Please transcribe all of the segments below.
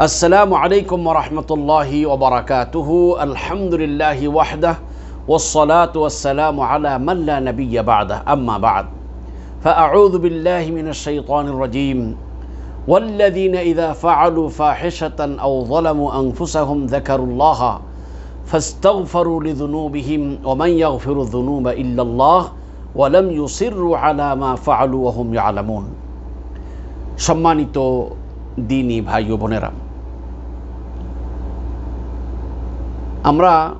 السلام عليكم ورحمة الله وبركاته الحمد لله وحده والصلاة والسلام على من لا نبي بعده أما بعد فأعوذ بالله من الشيطان الرجيم والذين إذا فعلوا فاحشة أو ظلموا أنفسهم ذكروا الله فاستغفروا لذنوبهم ومن يغفر الذنوب إلا الله ولم يصروا على ما فعلوا وهم يعلمون সম্মানিত দিনী ভাই ও বোনেরা। আমরা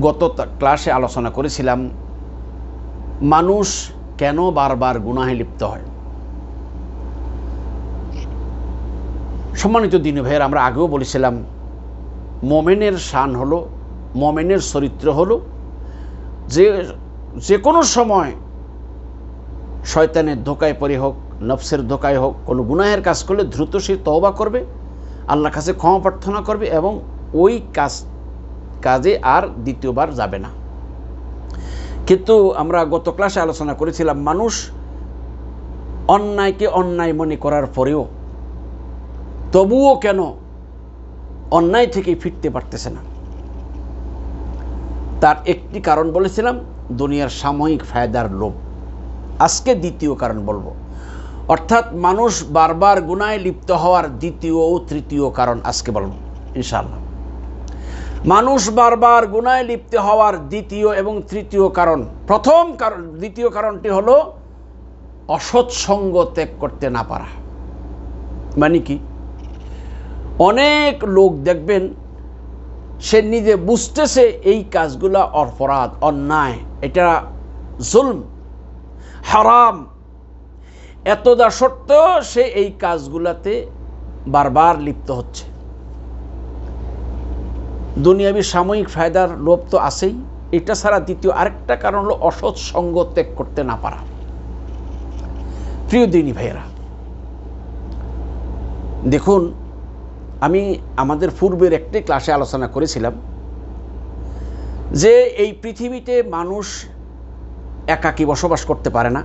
গত ক্লাসে আলোচনা করেছিলাম, মানুষ কেন বারবার গুনাহে লিপ্ত হয়? সম্মানিত দিনী ভাইয়ের, আমরা আগেও বলেছিলাম, মোমেনের শান হলো, মোমেনের চরিত্র হলো যে যে কোনো সময় শয়তানের ধোকায় পরে হোক নফসের ধোকায় হোক, কোনো গুনাহের কাজ করলে দ্রুত সে তওবা করবে, আল্লাহর কাছে ক্ষমা প্রার্থনা করবে এবং ওই কাজ, কাজে আর দ্বিতীয়বার যাবে না। কিন্তু আমরা গত ক্লাসে আলোচনা করেছিলাম, মানুষ অন্যায়কে অন্যায় মনে করার পরেও তবুও কেন অন্যায় থেকে ফিরতে পারতেছে না? তার একটি কারণ বলেছিলাম, দুনিয়ার সাময়িক ফায়দার লোভ। আজকে দ্বিতীয় কারণ বলব। অর্থাৎ মানুষ বারবার গুনায় লিপ্ত হওয়ার দ্বিতীয় ও তৃতীয় কারণ আজকে বলব, ইনশাআল্লাহ। মানুষ বারবার গুনায় লিপ্ত হওয়ার দ্বিতীয় এবং তৃতীয় কারণ, প্রথম কারণ, দ্বিতীয় কারণটি হলো অসৎসঙ্গ ত্যাগ করতে না পারা। মানে কি? অনেক লোক দেখবেন, সে নিজে বুঝতেছে এই কাজগুলা অপরাধ, অন্যায়, এটা জুলম, হারাম এতদা সত্ত্বেও সে এই কাজগুলাতে বারবার লিপ্ত হচ্ছে। দুনিয়াবি সাময়িক ফায়দার লোভ তো আছেই। এটা ছাড়া দ্বিতীয় আরেকটা কারণ হলো অসৎ সঙ্গ ত্যাগ করতে না পারা। প্রিয় দিনী ভাইয়েরা, দেখুন, আমি আমাদের পূর্বের একটি ক্লাসে আলোচনা করেছিলাম যে এই পৃথিবীতে মানুষ একাকী বসবাস করতে পারে না।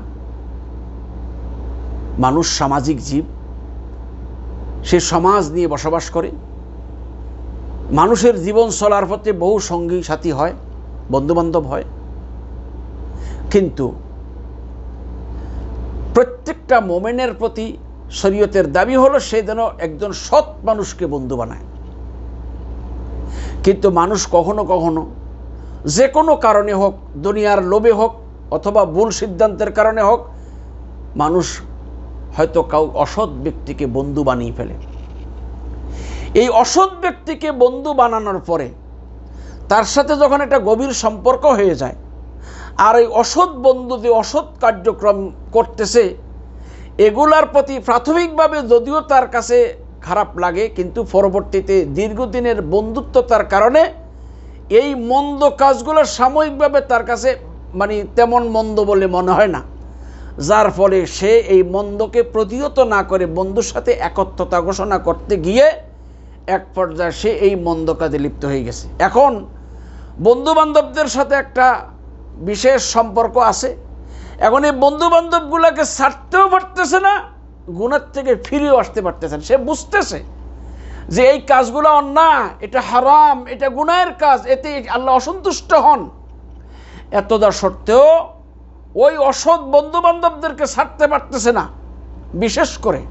মানুষ সামাজিক জীব। সে সমাজ নিয়ে বসবাস করে। মানুষের জীবন চলার পথে বহু সঙ্গী সাথী হয়, বন্ধুবান্ধব হয়। কিন্তু প্রত্যেকটা মোমেনের প্রতি শরীয়তের দাবি হলো সে যেন একজন সৎ মানুষকে বন্ধু বানায়। কিন্তু মানুষ কখনো কখনো যে কোনো কারণে হোক, দুনিয়ার লোভে হোক অথবা ভুল সিদ্ধান্তের কারণে হোক, মানুষ হয়তো কাউ অসৎ ব্যক্তিকে বন্ধু বানিয়ে ফেলে। এই অসৎ ব্যক্তিকে বন্ধু বানানোর পরে তার সাথে যখন একটা গভীর সম্পর্ক হয়ে যায়, আর এই অসৎ বন্ধু যে অসৎ কার্যক্রম করতেছে, এগুলার প্রতি প্রাথমিকভাবে যদিও তার কাছে খারাপ লাগে, কিন্তু পরবর্তীতে দীর্ঘদিনের বন্ধুত্বতার কারণে এই মন্দ কাজগুলো সাময়িকভাবে তার কাছে মানে তেমন মন্দ বলে মনে হয় না। যার ফলে সে এই মন্দকে প্রতিহত না করে বন্ধুর সাথে একত্রতা ঘোষণা করতে গিয়ে এক পর্যায়ে সে এই মন্দ কাজে লিপ্ত হয়ে গেছে। এখন বন্ধু বান্ধবদের সাথে একটা বিশেষ সম্পর্ক আছে। এখন এই বন্ধু বান্ধবগুলোকে ছাড়তেও পারতেছে না গুণার থেকে ফিরেও আসতে পারতেছে সে বুঝতেছে যে এই কাজগুলো অন্যায়, এটা হারাম, এটা গুনাহের কাজ, এতে আল্লাহ অসন্তুষ্ট হন। এতদা সত্ত্বেও ওই অসৎ বন্ধু বান্ধবদেরকে ছাড়তে পারতেছে না, বিশেষ করে।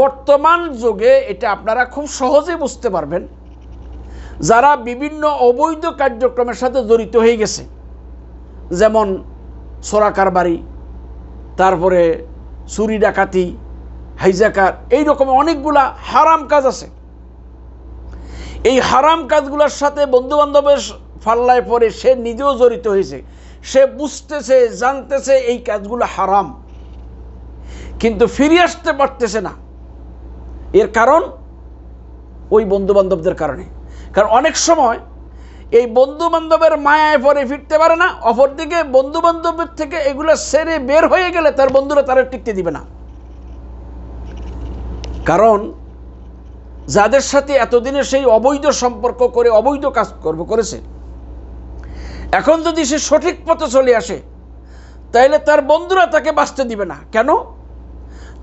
বর্তমান যুগে এটা আপনারা খুব সহজে বুঝতে পারবেন। যারা বিভিন্ন অবৈধ কার্যক্রমের সাথে জড়িত হয়ে গেছে, যেমন সোরা কারবারি, তারপরে চুরি ডাকাতি, হাইজাকার এই রকম অনেকগুলা হারাম কাজ আছে। এই হারাম কাজগুলোর সাথে বন্ধু বান্ধবের ফাল্লায় পরে সে নিজেও জড়িত হয়েছে। সে বুঝতেছে, জানতেছে এই কাজগুলো হারাম। কিন্তু ফিরে আসতে পারতেছে না। এর কারণ ওই বন্ধু বান্ধবদের কারণে। কারণ অনেক সময় এই বন্ধু বান্ধবের মায়ায় পরে ফিরতে পারে না, অপরদিকে বন্ধু বান্ধবের থেকে এগুলো সেরে বের হয়ে গেলে তার বন্ধুরা তারা টিকতে দিবে না। কারণ যাদের সাথে এতদিনের সেই অবৈধ সম্পর্ক করে, অবৈধ কাজ করব করেছে এখন যদি সে সঠিক পথে চলে আসে, তাইলে তার বন্ধুরা তাকে বাঁচতে দিবে না। কেন?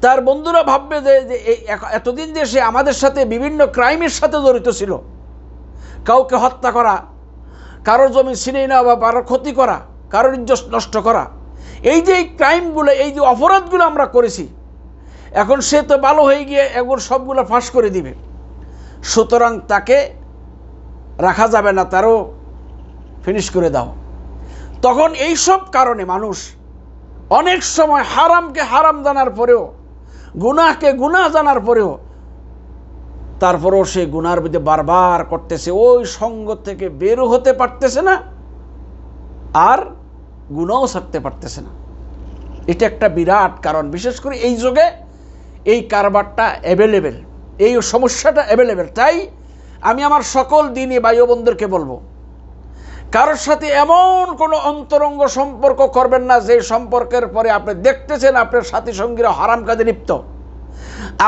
তার বন্ধুরা ভাববে যে এতদিন যে সে আমাদের সাথে বিভিন্ন ক্রাইমের সাথে জড়িত ছিল, কাউকে হত্যা করা, কারোর জমি ছিনে নেওয়া বা কারোর ক্ষতি করা, কারোর ইজ্জত নষ্ট করা, এই যে এই ক্রাইমগুলো, এই যে অপরাধগুলো আমরা করেছি, এখন সে তো ভালো হয়ে গিয়ে একবার সবগুলো ফাঁস করে দিবে। সুতরাং তাকে রাখা যাবে না, তারও ফিনিশ করে দাও। তখন এই সব কারণে মানুষ অনেক সময় হারামকে হারাম জানার পরেও, গুনাহকে গুনাহ জানার পরেও, তারপরেও সে গুনার মধ্যে বারবার করতেছে, ওই সঙ্গ থেকে বের হতে পারতেছে না আর গুণাও থাকতে পারতেছে না। এটা একটা বিরাট কারণ। বিশেষ করে এই যুগে এই কারবারটা অ্যাভেলেবেল এই সমস্যাটা অ্যাভেলেবেল তাই আমি আমার সকল দিনই বায়ু বন্ধুরকে বলব কারোর সাথে এমন কোনো অন্তরঙ্গ সম্পর্ক করবেন না যে সম্পর্কের পরে আপনি দেখতেছেন আপনার সাথী সঙ্গীরা হারাম কাজে লিপ্ত।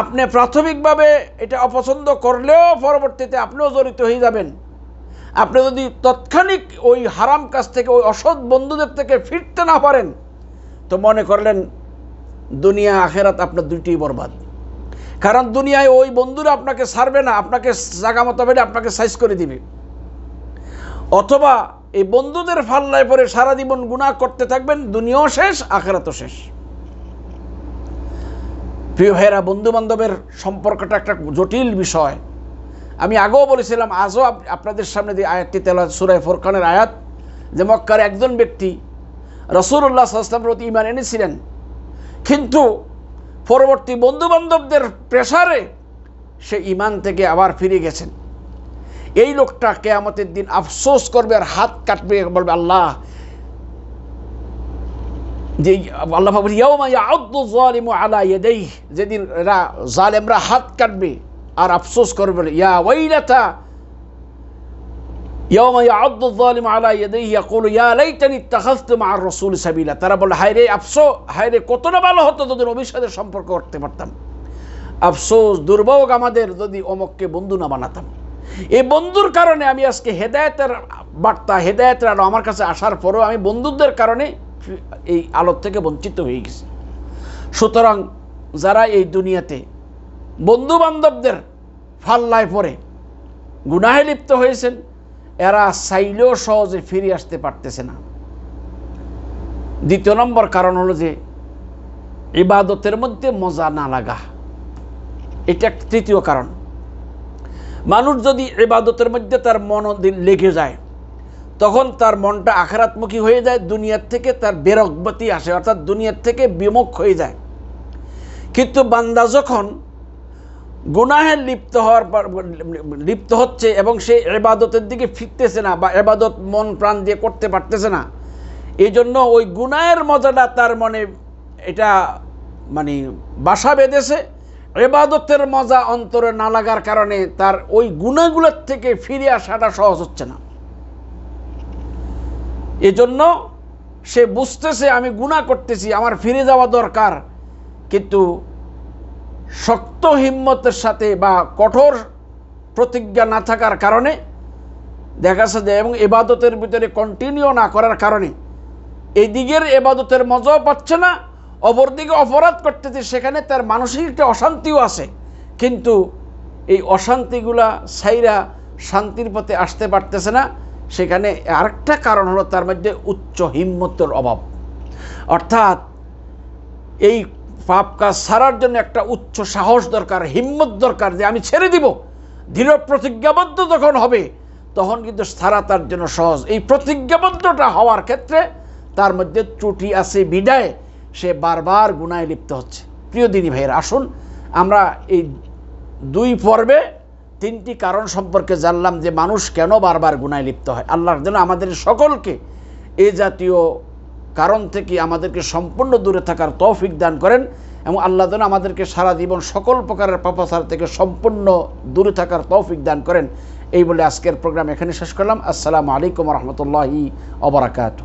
আপনি প্রাথমিকভাবে এটা অপছন্দ করলেও পরবর্তীতে আপনিও জড়িত হয়ে যাবেন। আপনি যদি তৎক্ষণিক ওই হারাম কাজ থেকে, ওই অসৎ বন্ধুদের থেকে ফিরতে না পারেন, তো মনে করলেন দুনিয়া, আখেরাত আপনার দুইটি বরবাদ। কারণ দুনিয়ায় ওই বন্ধুরা আপনাকে ছাড়বে না, আপনাকে জাগা মতো পেলে আপনাকে সাইজ করে দিবে। অথবা এই বন্ধুদের ফাল্লায় পরে সারা জীবন গুণা করতে থাকবেন, দুনিয়াও শেষ, আখেরাতও শেষ। প্রিয় ভাইয়েরা বন্ধু বান্ধবের সম্পর্কটা একটা জটিল বিষয়। আমি আগেও বলেছিলাম, আজও আপ- আপনাদের সামনে যে আয়াতটি তেল সুরায় ফোরখানের আয়াত, যে মক্কার একজন ব্যক্তি রসুল্লাহ সাল্লামের প্রতি ইমান এনেছিলেন। কিন্তু পরবর্তী বন্ধু বান্ধবদের প্রেসারে সে ইমান থেকে আবার ফিরে গেছেন। এই লোকটা কেয়ামতের দিন আফসোস করবে আর হাত কাটবে, বলবে আল্লাহ, যে আল্লাহ যেদিন জালেমরা হাত কাটবে আর আফসোস করবে, ইয়া রাসূল সাবিলা। তারা বলে হায়রে আফসো হায়রে কতটা ভালো হতো যদি নবীর সম্পর্ক করতে পারতাম। আফসোস, দুর্ভোগ আমাদের যদি অমককে বন্ধু না বানাতাম। এই বন্ধুর কারণে আমি আজকে হেদায়েতের বার্তা, হেদায়েতের আলো আমার কাছে আসার পরেও আমি বন্ধুদের কারণে এই আলোর থেকে বঞ্চিত হয়ে গেছি। সুতরাং যারা এই দুনিয়াতে বন্ধু বান্ধবদের ফাল্লায় পড়ে, গুনাহে লিপ্ত হয়েছেন, এরা চাইলেও সহজে ফিরে আসতে পারতেছে না। দ্বিতীয় নম্বর কারণ হলো যে ইবাদতের মধ্যে মজা না লাগা। এটা তৃতীয় কারণ। মানুষ যদি এবাদতের মধ্যে তার মন লেগে যায়, তখন তার মনটা আখরাতমুখী হয়ে যায়, দুনিয়ার থেকে তার বেরকবতি আসে, অর্থাৎ দুনিয়ার থেকে বিমুখ হয়ে যায়। কিন্তু বান্দা যখন গুনাহে লিপ্ত হওয়ার পর, লিপ্ত হচ্ছে এবং সে এবাদতের দিকে ফিরতেছে না বা এবাদত মন প্রাণ দিয়ে করতে পারতেছে না এই জন্য ওই গুনাহের মজাটা তার মনে এটা মানে বাসা বেঁধেছে। এবাদতের মজা অন্তরে না লাগার কারণে তার ওই গুণাগুলোর থেকে ফিরে আসাটা সহজ হচ্ছে না। এজন্য সে বুঝতেছে, আমি গুণা করতেছি, আমার ফিরে যাওয়া দরকার, কিন্তু শক্ত হিম্মতের সাথে বা কঠোর প্রতিজ্ঞা না থাকার কারণে দেখা যাচ্ছে যে এবং এবাদতের ভিতরে কন্টিনিউ না করার কারণে এই দিকের এবাদতের মজাও পাচ্ছে না অপরদিকে অপরাধ করতেছে, সেখানে তার মানসিক একটা অশান্তিও আছে। কিন্তু এই অশান্তিগুলা সাইরা শান্তির পথে আসতে পারতেছে না। সেখানে আরেকটা কারণ হলো তার মধ্যে উচ্চ হিম্মতের অভাব। অর্থাৎ এই পাপ কাজ সারার জন্য একটা উচ্চ সাহস দরকার, হিম্মত দরকার যে আমি ছেড়ে দিব। দৃঢ় প্রতিজ্ঞাবদ্ধ যখন হবে, তখন কিন্তু সারা তার জন্য সহজ। এই প্রতিজ্ঞাবদ্ধটা হওয়ার ক্ষেত্রে তার মধ্যে ত্রুটি আছে, বিদায় সে বারবার গুনায় লিপ্ত হচ্ছে। প্রিয় দিনী ভাইয়ের, আসুন, আমরা এই দুই পর্বে তিনটি কারণ সম্পর্কে জানলাম যে মানুষ কেন বারবার গুনায় লিপ্ত হয়। আল্লাহর জন্য আমাদের সকলকে এ জাতীয় কারণ থেকে আমাদেরকে সম্পূর্ণ দূরে থাকার তৌফিক দান করেন এবং আল্লাহ যেন আমাদেরকে সারা জীবন সকল প্রকারের পাপাচার থেকে সম্পূর্ণ দূরে থাকার তৌফিক দান করেন। এই বলে আজকের প্রোগ্রাম এখানে শেষ করলাম। আসসালামু আলাইকুম রহমতুল্লাহি অবরাকাত